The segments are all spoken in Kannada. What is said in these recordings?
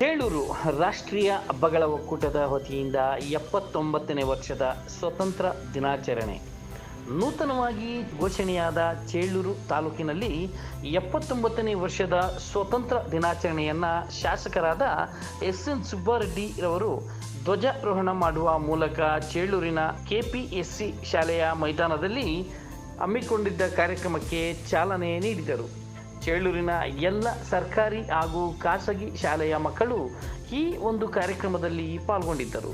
ಚೇಳೂರು ರಾಷ್ಟ್ರೀಯ ಹಬ್ಬಗಳ ಒಕ್ಕೂಟದ ವತಿಯಿಂದ ಎಪ್ಪತ್ತೊಂಬತ್ತನೇ ವರ್ಷದ ಸ್ವತಂತ್ರ ದಿನಾಚರಣೆ. ನೂತನವಾಗಿ ಘೋಷಣೆಯಾದ ಚೇಳೂರು ತಾಲೂಕಿನಲ್ಲಿ ಎಪ್ಪತ್ತೊಂಬತ್ತನೇ ವರ್ಷದ ಸ್ವತಂತ್ರ ದಿನಾಚರಣೆಯನ್ನು ಶಾಸಕರಾದ ಎಸ್ ಎನ್ ಸುಬ್ಬಾರೆಡ್ಡಿ ರವರು ಧ್ವಜಾರೋಹಣ ಮಾಡುವ ಮೂಲಕ ಚೇಳೂರಿನ ಕೆಪಿಎಸ್ಸಿ ಶಾಲೆಯ ಮೈದಾನದಲ್ಲಿ ಹಮ್ಮಿಕೊಂಡಿದ್ದ ಕಾರ್ಯಕ್ರಮಕ್ಕೆ ಚಾಲನೆ ನೀಡಿದರು. ಚೇಳೂರಿನ ಎಲ್ಲ ಸರ್ಕಾರಿ ಹಾಗೂ ಖಾಸಗಿ ಶಾಲೆಯ ಮಕ್ಕಳು ಈ ಒಂದು ಕಾರ್ಯಕ್ರಮದಲ್ಲಿ ಪಾಲ್ಗೊಂಡಿದ್ದರು.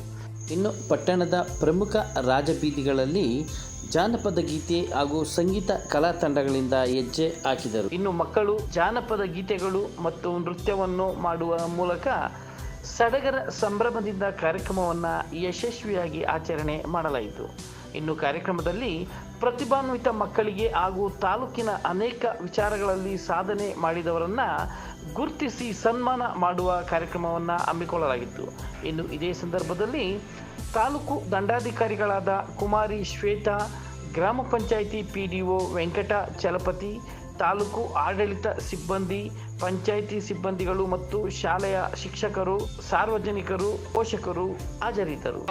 ಇನ್ನು ಪಟ್ಟಣದ ಪ್ರಮುಖ ರಾಜಬೀದಿಗಳಲ್ಲಿ ಜಾನಪದ ಗೀತೆ ಹಾಗೂ ಸಂಗೀತ ಕಲಾ ತಂಡಗಳಿಂದ ಹೆಜ್ಜೆ ಹಾಕಿದರು. ಇನ್ನು ಮಕ್ಕಳು ಜಾನಪದ ಗೀತೆಗಳು ಮತ್ತು ನೃತ್ಯವನ್ನು ಮಾಡುವ ಮೂಲಕ ಸಡಗರ ಸಂಭ್ರಮದಿಂದ ಕಾರ್ಯಕ್ರಮವನ್ನು ಯಶಸ್ವಿಯಾಗಿ ಆಚರಣೆ ಮಾಡಲಾಯಿತು. ಇನ್ನು ಕಾರ್ಯಕ್ರಮದಲ್ಲಿ ಪ್ರತಿಭಾನ್ವಿತ ಮಕ್ಕಳಿಗೆ ಹಾಗೂ ತಾಲೂಕಿನ ಅನೇಕ ವಿಚಾರಗಳಲ್ಲಿ ಸಾಧನೆ ಮಾಡಿದವರನ್ನ ಗುರುತಿಸಿ ಸನ್ಮಾನ ಮಾಡುವ ಕಾರ್ಯಕ್ರಮವನ್ನು ಹಮ್ಮಿಕೊಳ್ಳಲಾಗಿತ್ತು. ಇನ್ನು ಇದೇ ಸಂದರ್ಭದಲ್ಲಿ ತಾಲೂಕು ದಂಡಾಧಿಕಾರಿಗಳಾದ ಕುಮಾರಿ ಶ್ವೇತಾ, ಗ್ರಾಮ panchayat P D O Venkata Chalapathi, taluk ಆಡಳಿತ ಸಿಬ್ಬಂದಿ, ಪಂಚಾಯಿತಿ ಸಿಬ್ಬಂದಿಗಳು ಮತ್ತು ಶಾಲೆಯ ಶಿಕ್ಷಕರು, ಸಾರ್ವಜನಿಕರು, ಪೋಷಕರು ಹಾಜರಿದ್ದರು.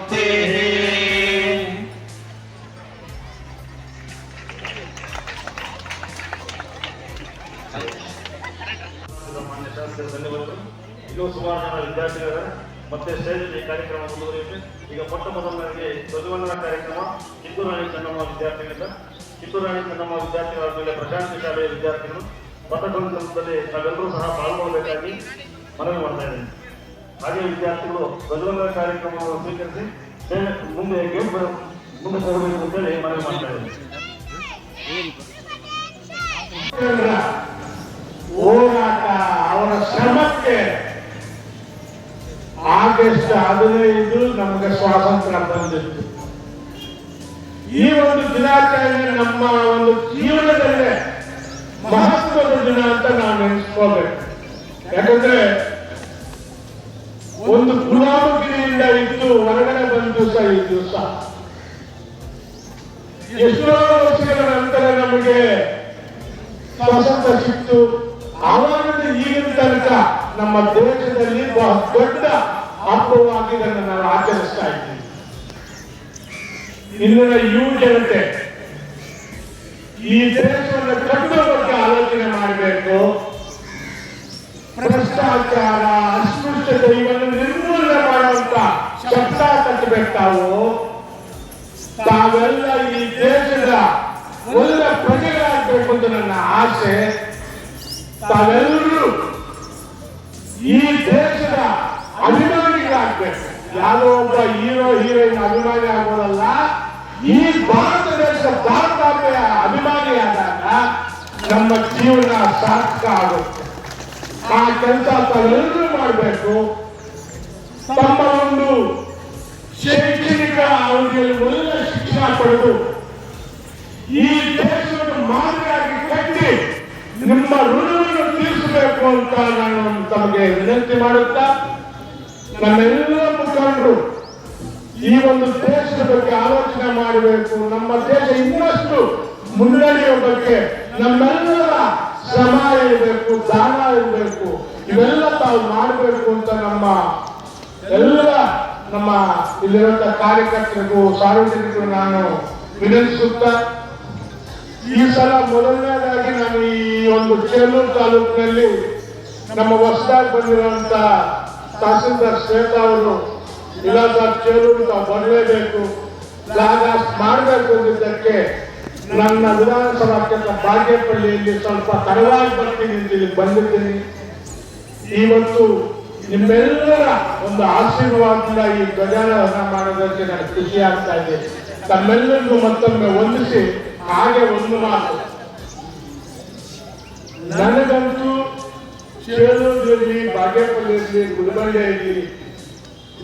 ಧನ್ಯವಾದಗಳು. ಇನ್ನೂ ಸುಮಾರು ಜನ ವಿದ್ಯಾರ್ಥಿಗಳ ಮತ್ತೆ ಸ್ಟೇಜಲ್ಲಿ ಕಾರ್ಯಕ್ರಮ ಮುಂದುವರಿಯುತ್ತೆ. ಈಗ ಮೊಟ್ಟ ಮೊದಲನೇ ಧ್ವಜವಂದನ ಕಾರ್ಯಕ್ರಮ, ಕಿತ್ತೂರು ರಾಣಿ ಚೆನ್ನಮ್ಮ ವಿದ್ಯಾರ್ಥಿಗಳಿಂದ. ಕಿತ್ತೂರು ರಾಣಿ ಚೆನ್ನಮ್ಮ ವಿದ್ಯಾರ್ಥಿಗಳ ಮೇಲೆ ಪ್ರಶಾಂತಿ ಶಾಲೆಯ ವಿದ್ಯಾರ್ಥಿಗಳು ಪಥಸಂಚಲನದಲ್ಲಿ ತಾವೆಲ್ಲರೂ ಸಹ ಪಾಲ್ಗೊಳ್ಳಬೇಕಾಗಿ ಮನವಿ ಮಾಡ್ತಾ ಇದ್ದೇನೆ. ಹಾಗೆ ವಿದ್ಯಾರ್ಥಿಗಳು ಧ್ವಜವಂದನ ಕಾರ್ಯಕ್ರಮವನ್ನು ಸ್ವೀಕರಿಸಿ ಮುಂದೆ ಗೇಟ್ ಮುಂದೆ ಹೋಗಬೇಕು ಅಂತೇಳಿ ಮನವಿ ಮಾಡ್ತಾ ಇದ್ದೇನೆ. ಆಗಸ್ಟ್ ಹದಿನೈದು ನಮಗೆ ಸ್ವಾತಂತ್ರ್ಯ ಬಂದಿತ್ತು. ಈ ಒಂದು ದಿನಾಚರಣೆ ನಮ್ಮ ಒಂದು ಜೀವನದಲ್ಲೇ ಮಹತ್ವದ ದಿನ ಅಂತ ನಾವು ನೆನೆಸ್ಕೋಬೇಕು ಯಾಕಂದ್ರೆ ಒಂದು ಗುಲಾಮಗಿರಿಯಿಂದ ಇದ್ದು ಹೊರಗಡೆ ಬಂದ ದಿವಸ ಈ ದಿವಸ. ಎಷ್ಟೋ ವರ್ಷಗಳ ನಂತರ ನಮಗೆ ಸ್ವಾತಂತ್ರ್ಯ ಸಿಕ್ತು ಆವಾಗಿಂದ ಈಗಿನ ತನಕ ನಮ್ಮ ದೇಶದಲ್ಲಿ ಬಹಳ ದೊಡ್ಡ ಹಬ್ಬವಾಗಿ ಇದನ್ನು ನಾವು ಆಚರಿಸ್ತಾ ಇದ್ದೀವಿ. ಇಂದಿನ ಯುವ ಜನತೆ ಈ ದೇಶವನ್ನು ಕಟ್ಟುವ ಬಗ್ಗೆ ಆಲೋಚನೆ ಮಾಡಬೇಕು. ಭ್ರಷ್ಟಾಚಾರ, ಅಸ್ಪೃಶ್ಯತೆ ಇವನ್ನು ನಿರ್ಮೂಲನೆ ಮಾಡುವಂತ ಶಬ್ದ ಕಟ್ಟಬೇಕು ತಾವು. ತಾವೆಲ್ಲ ಈ ದೇಶದ ಒಳ್ಳೆ ಪ್ರಜೆಗಳಾಗಬೇಕು ಅಂತ ನನ್ನ ಆಸೆ. ತಾವೆಲ್ಲರೂ ಈ ದೇಶದ ಅಭಿಮಾನಿಗಳಾಗಬೇಕು ಯಾರೋ ಒಬ್ಬ ಹೀರೋ, ಹೀರೋಯಿನ್ ಅಭಿಮಾನಿ ಆಗೋದಲ್ಲ ಈ ಭಾರತ ದೇಶದ ಅಭಿಮಾನಿ ಆದಾಗ ನಮ್ಮ ಜೀವನ ಸಾರ್ಥಕ ಆಗುತ್ತೆ. ಆ ಕೆಲಸ ತಾವೆಲ್ಲರೂ ಮಾಡಬೇಕು. ತಮ್ಮ ಒಂದು ಶೈಕ್ಷಣಿಕ ಅವಧಿಯಲ್ಲಿ ಒಳ್ಳೆ ಶಿಕ್ಷಣ ಪಡೆದು ಈ ದೇಶವನ್ನು ಮಾದರಿಯಾಗಿ ಕಟ್ಟಿ ನಿಮ್ಮ ಋಣವನ್ನು ತೀರಿಸಬೇಕು ಅಂತ ನಾನು ತಮಗೆ ವಿನಂತಿ ಮಾಡುತ್ತಾ ನಮ್ಮೆಲ್ಲ ಮುಖಂಡರು ಈ ಒಂದು ದೇಶದ ಬಗ್ಗೆ ಆಲೋಚನೆ ಮಾಡಬೇಕು. ನಮ್ಮ ದೇಶ ಇನ್ನಷ್ಟು ಮುನ್ನಡೆಯುವ ಬಗ್ಗೆ ನಮ್ಮೆಲ್ಲರ ಶ್ರಮ ಇರಬೇಕು, ದಾನ ಇರಬೇಕು. ಇವೆಲ್ಲ ತಾವು ಮಾಡಬೇಕು ಅಂತ ನಮ್ಮ ಎಲ್ಲ ನಮ್ಮ ಇಲ್ಲಿರುವಂತ ಕಾರ್ಯಕರ್ತರಿಗೂ ಸಾರ್ವಜನಿಕರು ನಾನು ವಿನಂತಿಸುತ್ತ, ಈ ಸಲ ಮೊದಲನೇದಾಗಿ ನಾನು ಈ ಒಂದು ಚೇಲೂರು ತಾಲೂಕಿನಲ್ಲಿ ನಮ್ಮ ಹೊಸದಾಗಿ ಬಂದಿರುವಂತ ತಹಸೀಲ್ದಾರ್ ಶ್ವೇತಾ ಅವರು ಇಲ್ಲ ಸರ್ ಚೇಲೂರು ತಾವು ಬರಲೇಬೇಕು. ಜಾಗ ಮಾಡಬೇಕು ಅಂದಿದ್ದಕ್ಕೆ ನನ್ನ ವಿಧಾನಸಭಾ ಕ್ಷೇತ್ರ ಬಾಗೇಪಳ್ಳಿಯಲ್ಲಿ ಸ್ವಲ್ಪ ತಡವಾಗಿ ಬರ್ತೀನಿ ಅಂತ ಇಲ್ಲಿ ಬಂದಿದ್ದೀನಿ. ಇವತ್ತು ನಿಮ್ಮೆಲ್ಲರ ಒಂದು ಆಶೀರ್ವಾದದಿಂದ ಈ ಧ್ವಜಾರೋಹಣ ಮಾಡೋದಕ್ಕೆ ನನಗೆ ಖುಷಿ ಆಗ್ತಾ ಇದೆ. ತಮ್ಮೆಲ್ಲರಿಗೂ ಮತ್ತೊಮ್ಮೆ ವಂದಿಸಿ, ಹಾಗೆ ಒಂದು ಮಾತು. ನನಗಂತೂ ಚೇಳೂರಿನಲ್ಲಿ ಬಾಗೇಪಲ್ಲಿಯಲ್ಲಿ ಇರಲಿ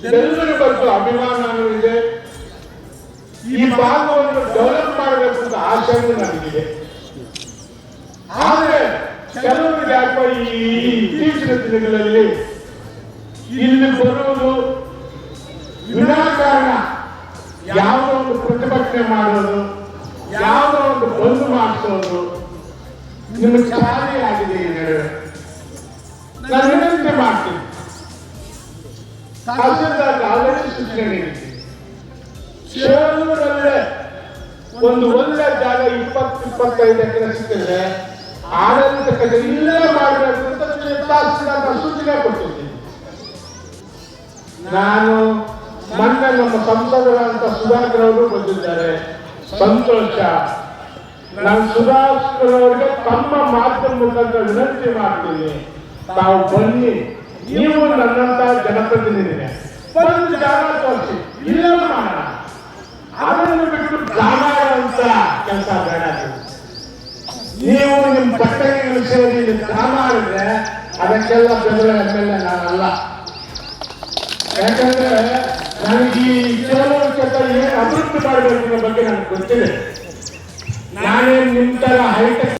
ಎಲ್ಲರ ಬಗ್ಗೆ ಅಭಿಮಾನವೂ ಇದೆ ಈ ಭಾಗವನ್ನು ಡೆವಲಪ್ ಮಾಡಬೇಕು ಅಂತ ಆಶೆಯೂ ನನಗಿದೆ ಆದರೆ ಕೆಲವರಿಗೆ ಯಾಕೋ ಈ ಇತ್ತೀಚಿನ ದಿನಗಳಲ್ಲಿ ಇಲ್ಲಿ ಬರುವುದು ವಿನಾಕಾರಣ. ಯಾವುದೋ ಒಂದು ಪ್ರತಿಭಟನೆ ಮಾಡೋದು, ಯಾವುದೋ ಒಂದು ಬಂದು ಮಾಡಿಸೋದು ನಿಮ್ಮ ಚಾರಿ ಆಗಿದೆ. ಶಿವನೂರಲ್ಲೇ ಒಂದು ಒಳ್ಳೆ ಜಾಗ ಇಪ್ಪತ್ತು, ಇಪ್ಪತ್ತೈದು ಎಕರೆ ಸಿಕ್ಕಿದ್ರೆ ಆಡಳಿತ ಕಚೇರಿ ಇಲ್ಲೇ ಮಾಡಬೇಕು ಅಂತ ಸೂಚನೆ ಕೊಟ್ಟಿದ್ದೀನಿ. ನಾನು ಮೊನ್ನೆ ನಮ್ಮ ಸಂಸದರಾದಂತ ಸುಧಾಕರ್ ಅವರು ಬಂದಿದ್ದಾರೆ. ಸಂತೋಷ. ನಾನು ಸುಧಾಕರ್ ಅವರಿಗೆ ತಮ್ಮ ಮಾತು ಮುಖಾಂತರ ವಿನಂತಿ ಮಾಡ್ತೀನಿ. ತಾವು ಬನ್ನಿ. ನೀವು ನನ್ನಂತ ಜನಪ್ರತಿನಿಧಿನೇ ಒಂದು ಜಾಗ ತೋರಿಸಿ, ಇಲ್ಲ ಅದನ್ನು ಬಿಟ್ಟು ಜಾಗ ಅಂತ ಕೆಲಸ ಬೇಡ ನೀವು. ನಿಮ್ಮ ವಿಷಯದಲ್ಲಿ ನಿಮ್ಮ ಜಾಗ ಆಗಿದ್ರೆ ಅದಕ್ಕೆಲ್ಲ ಬೆದರ ಎ ನಾನಲ್ಲ. ಯಾಕಂದ್ರೆ ನನಗೆ ಈ ಕೆಲವು ಕೆಲಸ ಏನು ಅಭಿವೃದ್ಧಿ ಮಾಡಬೇಕು ಅನ್ನೋ ಬಗ್ಗೆ ನನಗೆ ಗೊತ್ತಿದೆ. ನಾನೇ ನಿಮ್ಮ ತರ ಹೈಟೆಕ್